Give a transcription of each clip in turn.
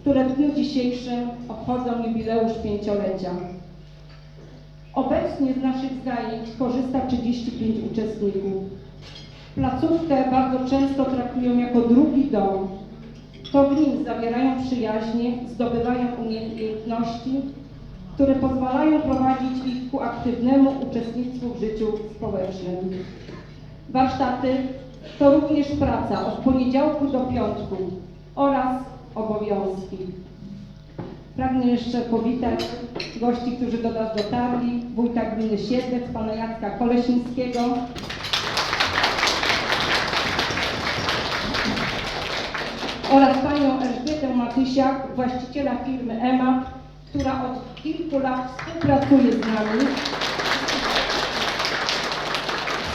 Które w dniu dzisiejszym obchodzą jubileusz pięciolecia. Obecnie z naszych zajęć korzysta 35 uczestników. Placówkę bardzo często traktują jako drugi dom. To w nim zawierają przyjaźnie, zdobywają umiejętności, które pozwalają prowadzić ich ku aktywnemu uczestnictwu w życiu społecznym. Warsztaty to również praca od poniedziałku do piątku oraz obowiązki. Pragnę jeszcze powitać gości, którzy do nas dotarli, wójta gminy Siedlec, pana Jacka Kolesińskiego, oraz panią Elżbietę Matysiak, właściciela firmy EMA, która od kilku lat współpracuje z nami,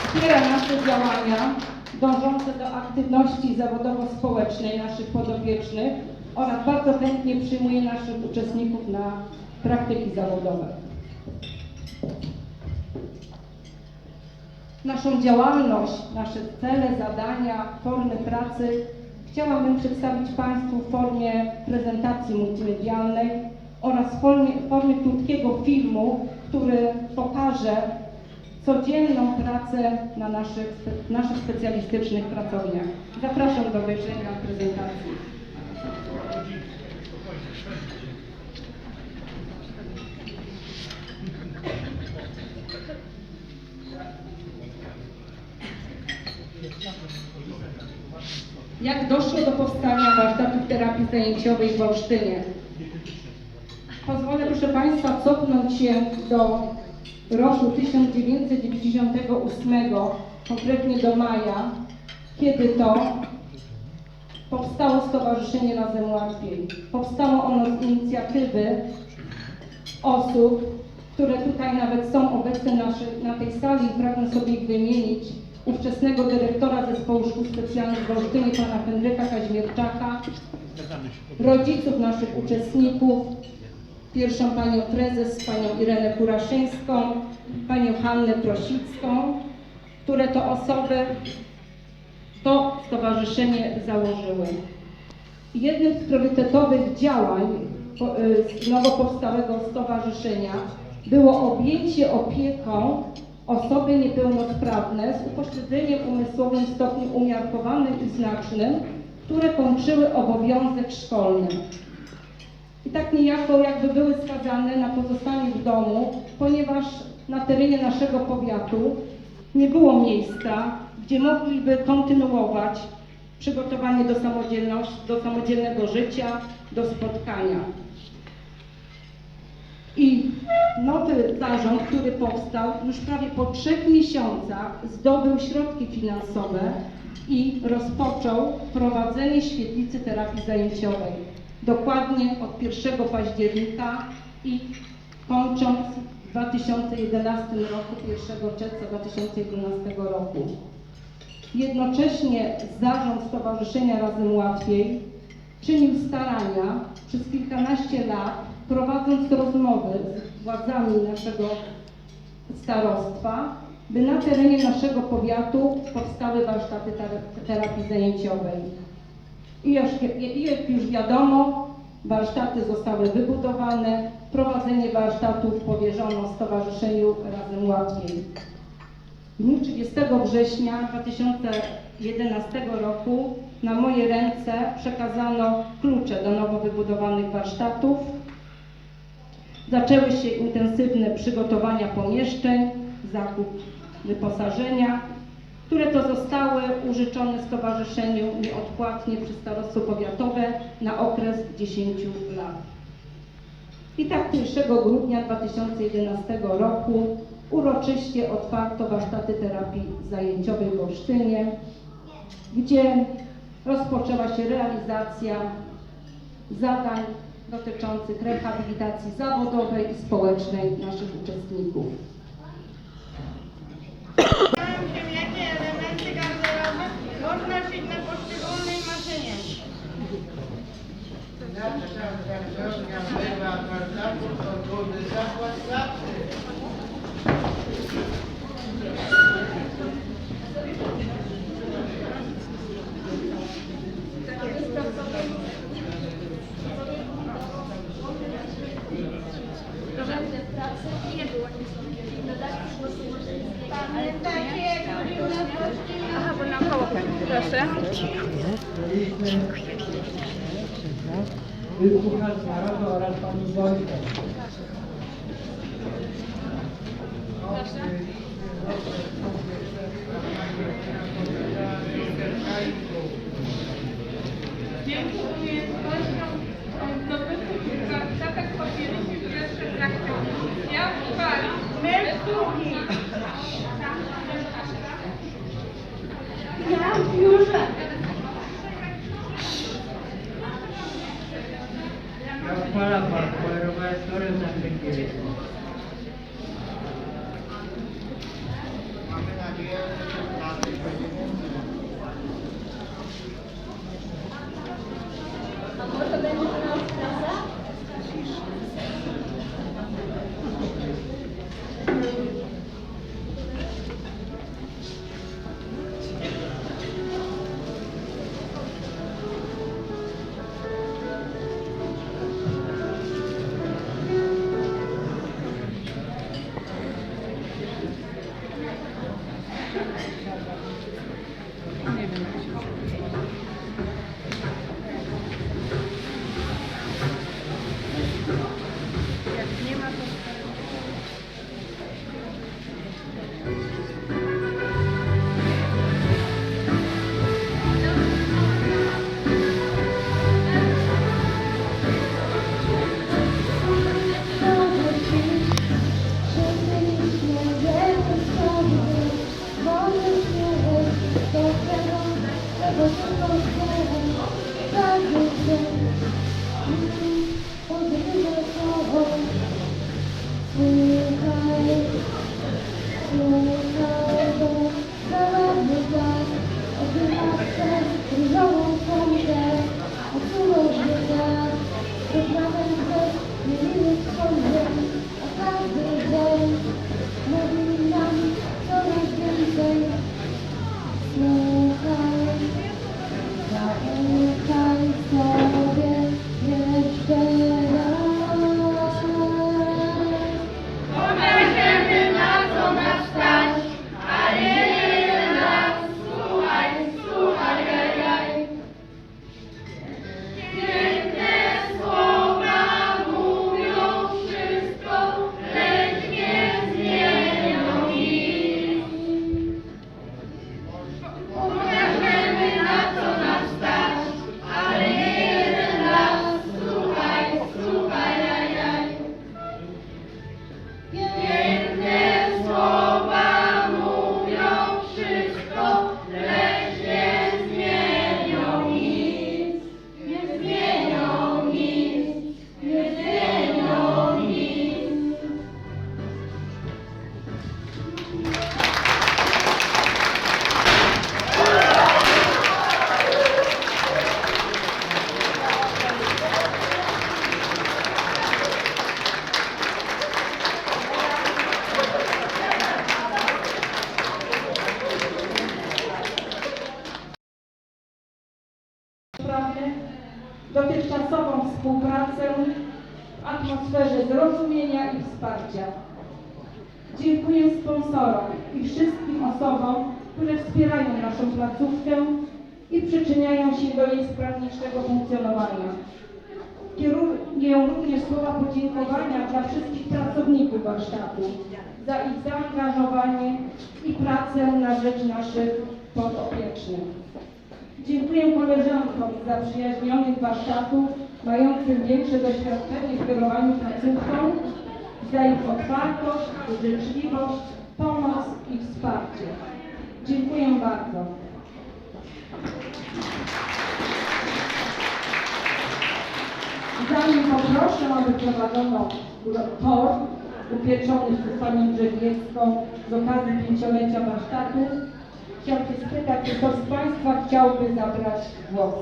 wspiera nasze działania dążące do aktywności zawodowo-społecznej naszych podopiecznych oraz bardzo chętnie przyjmuje naszych uczestników na praktyki zawodowe. Naszą działalność, nasze cele, zadania, formy pracy chciałabym przedstawić Państwu w formie prezentacji multimedialnej oraz w formie, w formie krótkiego filmu, który pokaże codzienną pracę na naszych, naszych specjalistycznych pracowniach. Zapraszam do obejrzenia prezentacji. Jak doszło do powstania warsztatów terapii zajęciowej w Olsztynie? Pozwolę proszę Państwa cofnąć się do roku 1998, konkretnie do maja, kiedy to powstało Stowarzyszenie Razem Łatwiej. Powstało ono z inicjatywy osób, które tutaj nawet są obecne naszy, na tej sali i pragnę sobie ich wymienić. Ówczesnego dyrektora Zespołu Szkół Specjalnych w Olsztynie, pana Henryka Kaźmierczaka, rodziców naszych uczestników, pierwszą panią prezes, panią Irenę Kuraszyńską, panią Hannę Prosicką, które to osoby to stowarzyszenie założyły. Jednym z priorytetowych działań y, nowo powstałego stowarzyszenia było objęcie opieką osoby niepełnosprawne z upośledzeniem umysłowym w stopniu umiarkowanym i znacznym, które kończyły obowiązek szkolny. I tak niejako jakby były skazane na pozostanie w domu, ponieważ na terenie naszego powiatu nie było miejsca, gdzie mogliby kontynuować przygotowanie do, do samodzielnego życia, do spotkania. Nowy zarząd, który powstał, już prawie po trzech miesiącach zdobył środki finansowe i rozpoczął prowadzenie świetlicy terapii zajęciowej. Dokładnie od 1 października i kończąc w 2011 roku, 1 czerwca 2011 roku. Jednocześnie zarząd Stowarzyszenia Razem Łatwiej czynił starania przez kilkanaście lat, prowadząc rozmowy z władzami naszego starostwa, by na terenie naszego powiatu powstały warsztaty tera- terapii zajęciowej. I już, jak już wiadomo, warsztaty zostały wybudowane, prowadzenie warsztatów powierzono Stowarzyszeniu Razem Łatwiej. W dniu 30 września 2011 roku na moje ręce przekazano klucze do nowo wybudowanych warsztatów. Zaczęły się intensywne przygotowania pomieszczeń, zakup wyposażenia, które to zostały użyczone stowarzyszeniu nieodpłatnie przez starostwo powiatowe na okres 10 lat. I tak 1 grudnia 2011 roku uroczyście otwarto warsztaty terapii zajęciowej w Olsztynie, gdzie rozpoczęła się realizacja zadań dotyczących rehabilitacji zawodowej i społecznej naszych uczestników. Zastanawiam się, jakie elementy garderoby można szyć na poszczególnej maszynie. Nasza pracownia była warsztatów podwójny zakład pracy. Nie było nic. Dodatki głosu można Pamiętacie, jak mówił na poczcie? Aha, bo Proszę. wysłuchać narodu oraz pani Wojtek. Dzięki umiejętnościom zdobytych w warsztatach podjęliśmy pierwsze praktyki. Ja Pali, my w placówkę i przyczyniają się do jej sprawniejszego funkcjonowania. Kieruję również słowa podziękowania dla wszystkich pracowników warsztatu za ich zaangażowanie i pracę na rzecz naszych podopiecznych. Dziękuję koleżankom z zaprzyjaźnionych warsztatów, mającym większe doświadczenie w kierowaniu placówką, za ich otwartość, życzliwość, pomoc i wsparcie. Dziękuję bardzo. Zanim poproszę, aby prowadzono tor upieczony przez panią Drzewiecką z okazji pięciolecia warsztatu, chciałam się spytać, czy ktoś z Państwa chciałby zabrać głos?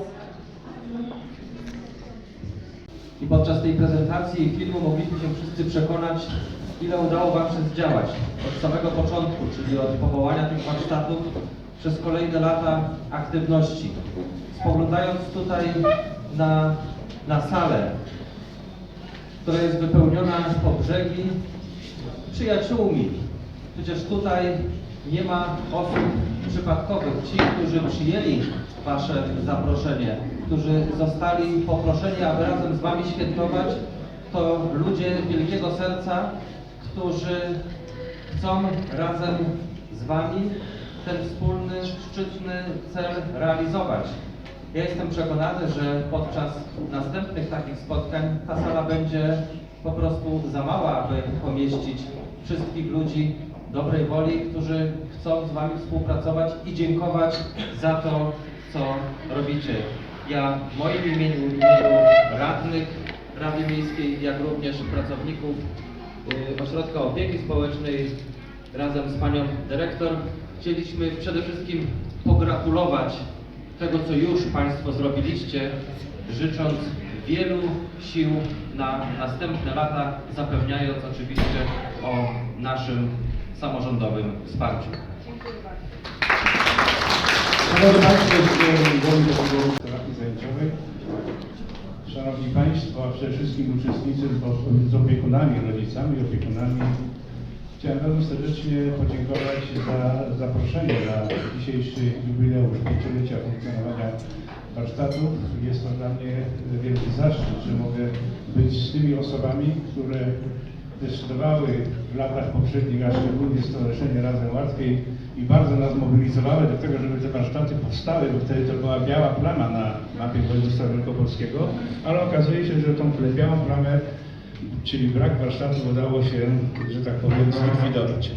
I podczas tej prezentacji filmu mogliśmy się wszyscy przekonać, ile udało Wam się zdziałać od samego początku, czyli od powołania tych warsztatów przez kolejne lata aktywności. Spoglądając tutaj na, na salę, która jest wypełniona po brzegi przyjaciółmi. Przecież tutaj nie ma osób przypadkowych. Ci, którzy przyjęli Wasze zaproszenie, którzy zostali poproszeni, aby razem z Wami świętować, to ludzie wielkiego serca, którzy chcą razem z Wami ten wspólny, szczytny cel realizować. Ja jestem przekonany, że podczas następnych takich spotkań ta sala będzie po prostu za mała, aby pomieścić wszystkich ludzi dobrej woli, którzy chcą z Wami współpracować i dziękować za to, co robicie. Ja w moim imieniu, w imieniu radnych Rady Miejskiej, jak również pracowników y, Ośrodka Opieki Społecznej razem z Panią Dyrektor chcieliśmy przede wszystkim pogratulować tego, co już Państwo zrobiliście, życząc wielu sił na następne lata, zapewniając oczywiście o naszym samorządowym wsparciu. Szanowni Państwo, jestem Wojtek Górów Terapii Zajęciowej. Szanowni Państwo, a przede wszystkim uczestnicy z opiekunami, rodzicami, opiekunami. Chciałem bardzo serdecznie podziękować za zaproszenie na dzisiejszy jubileusz pięciolecia funkcjonowania warsztatów. Jest to dla mnie wielki zaszczyt, że mogę być z tymi osobami, które decydowały w latach poprzednich, a szczególnie Stowarzyszenie Razem Łatwiej i bardzo nas mobilizowały do tego, żeby te warsztaty powstały, bo wtedy to była biała plama na mapie województwa wielkopolskiego, ale okazuje się, że tą białą plamę, czyli brak warsztatów udało się, że tak powiem, zlikwidować.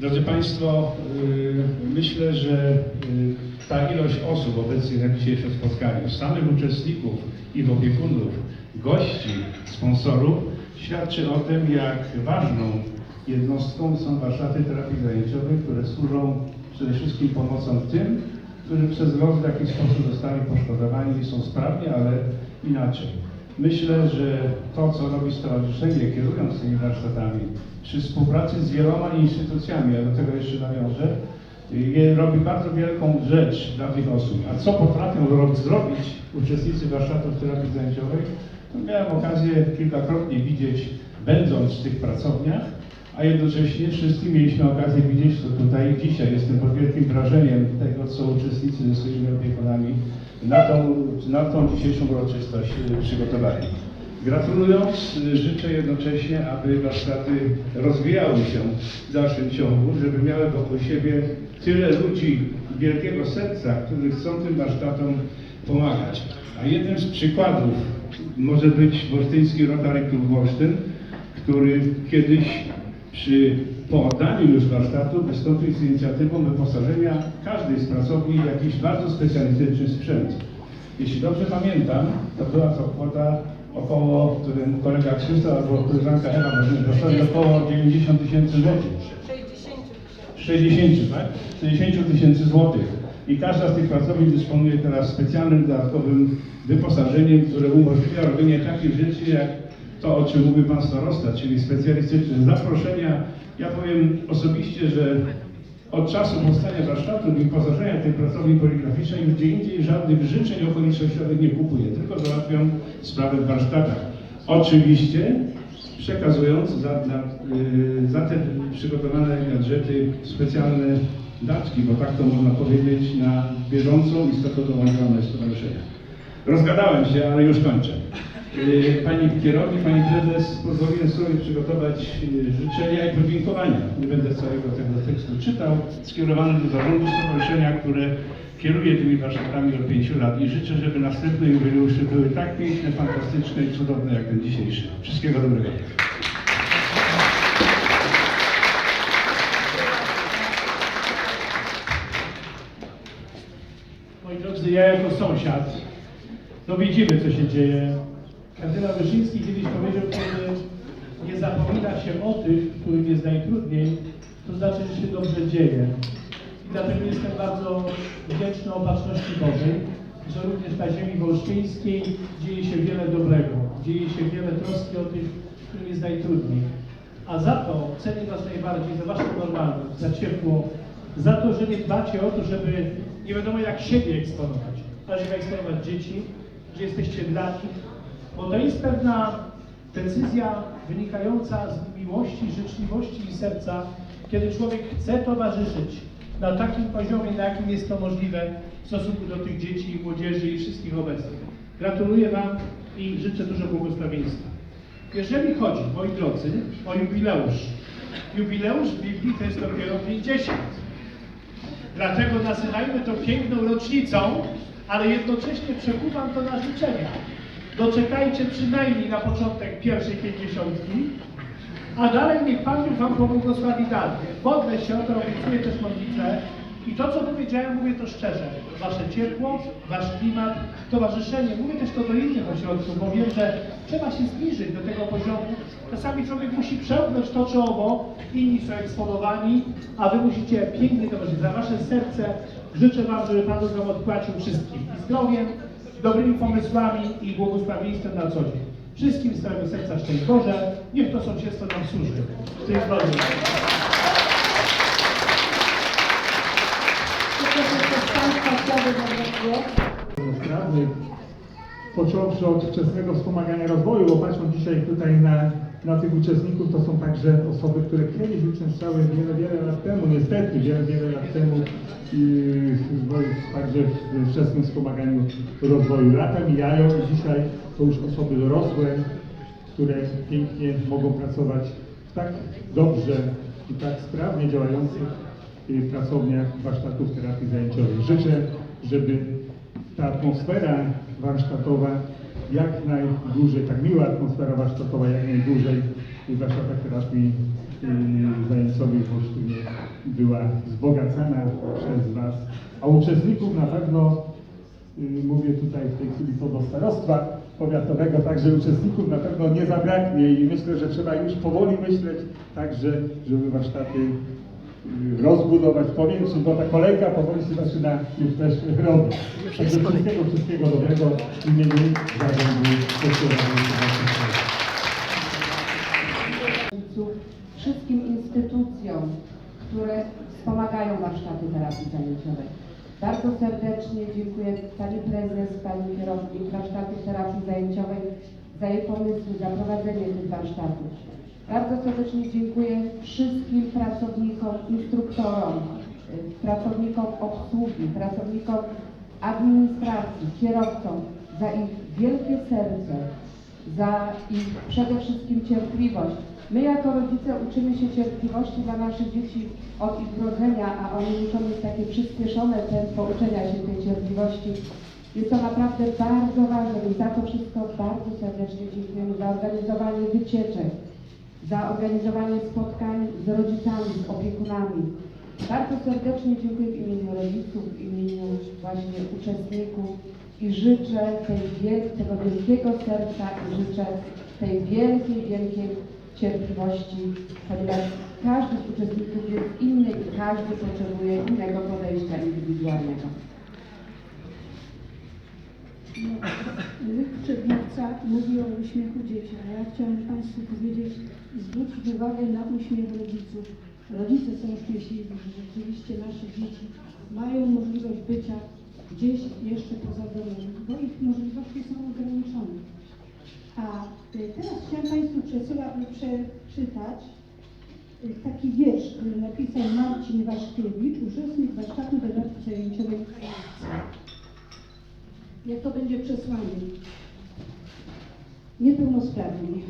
Drodzy Państwo, yy, myślę, że yy, ta ilość osób obecnych na dzisiejszym spotkaniu, samych uczestników, ich opiekunów, gości, sponsorów, świadczy o tym, jak ważną jednostką są warsztaty terapii zajęciowej, które służą przede wszystkim pomocą tym, którzy przez los w jakiś sposób zostali poszkodowani i są sprawni, ale inaczej. Myślę, że to, co robi Stowarzyszenie, kierując tymi warsztatami, przy współpracy z wieloma instytucjami, ja do tego jeszcze nawiążę, robi bardzo wielką rzecz dla tych osób. A co potrafią ro- zrobić uczestnicy warsztatów terapii zajęciowej, to miałem okazję kilkakrotnie widzieć, będąc w tych pracowniach, a jednocześnie wszyscy mieliśmy okazję widzieć to tutaj dzisiaj. Jestem pod wielkim wrażeniem tego, co uczestnicy ze swoimi opiekunami na tą, na tą dzisiejszą uroczystość y, przygotowali. Gratulując, y, życzę jednocześnie, aby warsztaty rozwijały się w dalszym ciągu, żeby miały wokół siebie tyle ludzi wielkiego serca, którzy chcą tym warsztatom pomagać. A jednym z przykładów może być Wolsztyński Rotary Klub Wolsztyn, który kiedyś przy po oddaniu już warsztatu wystąpił z inicjatywą wyposażenia każdej z pracowni w jakiś bardzo specjalistyczny sprzęt. Jeśli dobrze pamiętam, to była to kwota około, którym kolega Krzysztof albo koleżanka Ewa może dostali około 90 tysięcy złotych. 60, tak? 60 tysięcy złotych. I każda z tych pracowni dysponuje teraz specjalnym dodatkowym wyposażeniem, które umożliwia robienie takich rzeczy jak to, o czym mówił Pan Starosta, czyli specjalistyczne zaproszenia. Ja powiem osobiście, że od czasu powstania warsztatu i wyposażenia tej pracowni poligraficznej gdzie indziej żadnych życzeń okolicznościowych nie kupuję, tylko załatwiam sprawy w warsztatach. Oczywiście przekazując za, y, za te przygotowane gadżety specjalne datki, bo tak to można powiedzieć, na bieżącą i statutową działalność stowarzyszenia. Rozgadałem się, ale już kończę. Y, Pani kierownik, Pani Prezes, pozwoliłem sobie przygotować y, życzenia i podziękowania. Nie będę całego tego tekstu czytał, skierowane do zarządu stowarzyszenia, które kieruje tymi warsztatami od pięciu lat i życzę, żeby następne jubileusze były tak piękne, fantastyczne i cudowne jak ten dzisiejszy. Wszystkiego dobrego. Moi drodzy, ja jako sąsiad, no widzimy, co się dzieje. Kardynał Wyszyński kiedyś powiedział, kiedy nie zapomina się o tych, którym jest najtrudniej, to znaczy, że się dobrze dzieje. I dlatego jestem bardzo wdzięczny opatrzności Bożej, że również na ziemi wolsztyńskiej dzieje się wiele dobrego, dzieje się wiele troski o tych, którym jest najtrudniej. A za to cenię Was najbardziej, za Waszą normalność, za ciepło, za to, że nie dbacie o to, żeby nie wiadomo jak siebie eksponować, ale żeby eksponować dzieci, że jesteście dla nich, bo to jest pewna decyzja wynikająca z miłości, życzliwości i serca, kiedy człowiek chce towarzyszyć na takim poziomie, na jakim jest to możliwe w stosunku do tych dzieci, młodzieży i wszystkich obecnych. Gratuluję Wam i życzę dużo błogosławieństwa. Jeżeli chodzi, moi drodzy, o jubileusz, jubileusz w Biblii to jest dopiero 50. Dlatego nazywajmy to piękną rocznicą, ale jednocześnie przekuwam to na życzenia. Doczekajcie przynajmniej na początek pierwszej pięćdziesiątki, a dalej niech Pan Bóg Wam pobłogosławi dalej. Modlę się o to, obiecuję też modlitwę i to, co powiedziałem, mówię to szczerze. Wasze ciepło, Wasz klimat, towarzyszenie, mówię też to do innych ośrodków, bo wiem, że trzeba się zbliżyć do tego poziomu. Czasami człowiek musi przełknąć to czy owo, inni są eksponowani, a Wy musicie pięknie towarzyszyć. Za Wasze serce życzę Wam, żeby Pan Wam odpłacił wszystkim. I zdrowiem, dobrymi pomysłami i błogosławieństwem na co dzień. Wszystkim z całego serca szczęść Boże, niech to sąsiedztwo nam służy. Szczęść Boże. Począwszy od wczesnego wspomagania rozwoju, bo patrząc dzisiaj tutaj na, na tych uczestników, to są także osoby, które kiedyś uczęszczały wiele, wiele lat temu, niestety wiele, wiele lat temu, bo także w wczesnym wspomaganiu rozwoju. Lata mijają i dzisiaj to już osoby dorosłe, które pięknie mogą pracować w tak dobrze i tak sprawnie działających y, pracowniach warsztatów terapii zajęciowej. Życzę, żeby ta atmosfera warsztatowa jak najdłużej, tak miła atmosfera warsztatowa jak najdłużej. W warsztatach terapii y, zajęcowej w Olsztynie była wzbogacana przez Was, a uczestników na pewno y, mówię tutaj w tej chwili co do starostwa powiatowego, także uczestników na pewno nie zabraknie i myślę, że trzeba już powoli myśleć także, żeby warsztaty rozbudować, powiększyć, bo ta kolejka powoli się zaczyna już też robić. Także wszystkiego, wszystkiego dobrego w imieniu zarządu wszystkim instytucjom, które wspomagają warsztaty terapii zajęciowej. Bardzo serdecznie dziękuję Pani Prezes, Pani Kierownik warsztatów terapii zajęciowej za jej pomysły, za prowadzenie tych warsztatów. Bardzo serdecznie dziękuję wszystkim pracownikom, instruktorom, pracownikom obsługi, pracownikom administracji, kierowcom za ich wielkie serce, za ich przede wszystkim cierpliwość. My jako rodzice uczymy się cierpliwości dla naszych dzieci od ich urodzenia, a oni muszą mieć takie przyspieszone tempo uczenia się tej cierpliwości. Jest to naprawdę bardzo ważne i za to wszystko bardzo serdecznie dziękujemy za organizowanie wycieczek, za organizowanie spotkań z rodzicami, z opiekunami. Bardzo serdecznie dziękuję w imieniu rodziców, w imieniu właśnie uczestników i życzę tej tego wielkiego serca i życzę tej wielkiej, wielkiej cierpliwości, ponieważ każdy z uczestników jest inny i każdy potrzebuje innego podejścia indywidualnego. Przedmówca mówi o uśmiechu dzieci, a ja chciałam Państwu powiedzieć i zwrócić uwagę na uśmiech rodziców. Rodzice są szczęśliwi, że rzeczywiście nasze dzieci mają możliwość bycia gdzieś jeszcze poza domem, bo ich możliwości są ograniczone. A y, teraz chciałam Państwu przeczytać y, taki wiersz, który napisał Marcin Waszkiewicz, uczestnik warsztatu terapii zajęciowej w Polsce. Jak to będzie przesłanie? Niepełnosprawni.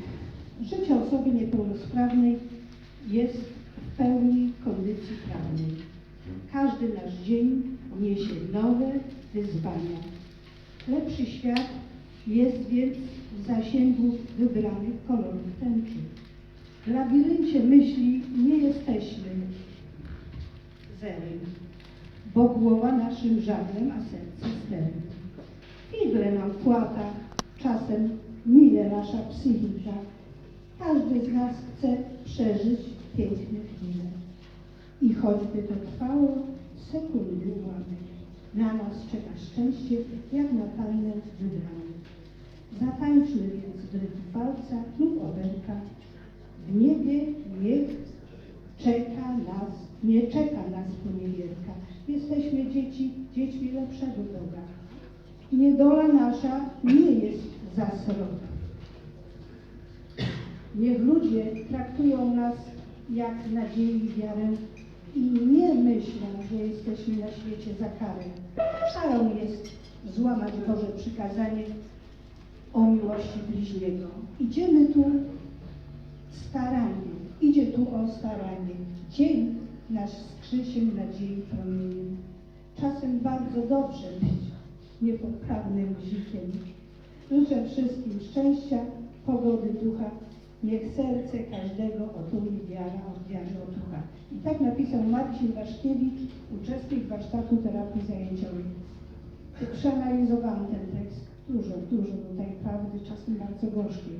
Życie osoby niepełnosprawnej jest w pełni kondycji prawnej. Każdy nasz dzień niesie nowe wyzwania. Lepszy świat jest więc w zasięgu wybranych kolorów tęczy. W labiryncie myśli nie jesteśmy zerem, bo głowa naszym żaglem, a serce sterem. Figle nam płata, czasem mile nasza psychika. Każdy z nas chce przeżyć piękne chwile. I choćby to trwało sekundy ułamek, na nas czeka szczęście, jak na talent wybrany. Zatańczmy więc rytm walca lub oberka. W niebie niech czeka nas, nie czeka nas poniewierka. Jesteśmy dzieci, dziećmi lepszego Boga. Niedola nasza nie jest za. Niech ludzie traktują nas jak nadzieję i wiarę i nie myślą, że jesteśmy na świecie za karę. Karą jest złamać Boże przykazanie o miłości bliźniego. Idziemy tu staranie, idzie tu o staranie. Dzień nasz z Krzysiem nadziei promieniem. Czasem bardzo dobrze być niepoprawnym bzikiem. Życzę wszystkim szczęścia, pogody ducha. Niech serce każdego otuli wiara od wiary otucha. I tak napisał Marcin Waszkiewicz, uczestnik warsztatu terapii zajęciowej. Przeanalizowałam ten tekst. Dużo, dużo tutaj prawdy, czasem bardzo gorzkiej.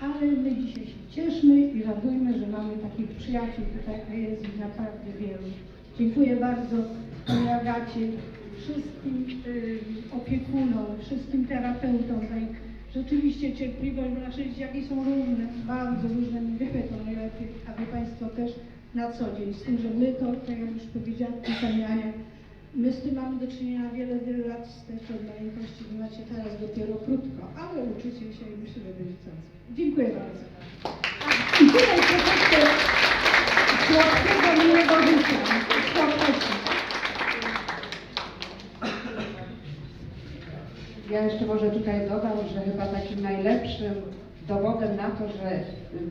Ale my dzisiaj się cieszmy i radujmy, że mamy takich przyjaciół tutaj, a jest ich naprawdę wielu. Dziękuję bardzo Pani Agacie, wszystkim y, opiekunom, wszystkim terapeutom za ich rzeczywiście cierpliwość, bo nasze dzieciaki są różne, bardzo różne, my wiemy to najlepiej, a Wy Państwo też na co dzień, z tym, że my to, tak jak już powiedziała Pani my z tym mamy do czynienia wiele, wiele lat z od maleńkości, wy macie teraz dopiero krótko, ale uczycie się i myślę, że będzie. Dziękuję bardzo. A, I tutaj troszeczkę słodkiego, miłego życia. Ja jeszcze może tutaj dodam, że chyba takim najlepszym dowodem na to, że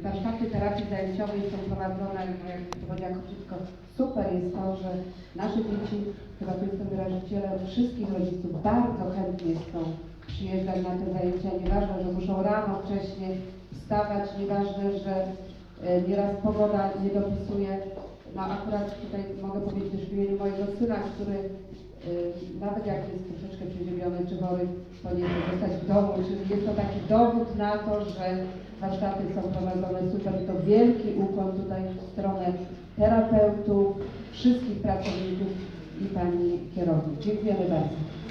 warsztaty terapii zajęciowej są prowadzone, no jak to powiedziała wszystko super jest to, że nasze dzieci, chyba tu jestem wyrażicielem wszystkich rodziców, bardzo chętnie chcą przyjeżdżać na te zajęcia. Nieważne, że muszą rano wcześniej wstawać, nieważne, że e, nieraz pogoda nie dopisuje. No akurat tutaj mogę powiedzieć też w imieniu mojego syna, który nawet jak jest troszeczkę przeziębiony czy chory, chce zostać w domu, czyli jest to taki dowód na to, że warsztaty są prowadzone super. To wielki ukłon tutaj w stronę terapeutów, wszystkich pracowników i pani kierownik. Dziękujemy bardzo.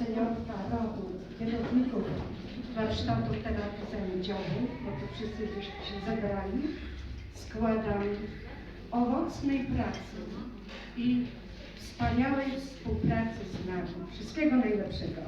Ja jako seniorka rodu kierowników warsztatu terapii zajęciowej, bo to wszyscy gdzieś się zebrali, składam owocnej pracy i wspaniałej współpracy z nami. Wszystkiego najlepszego.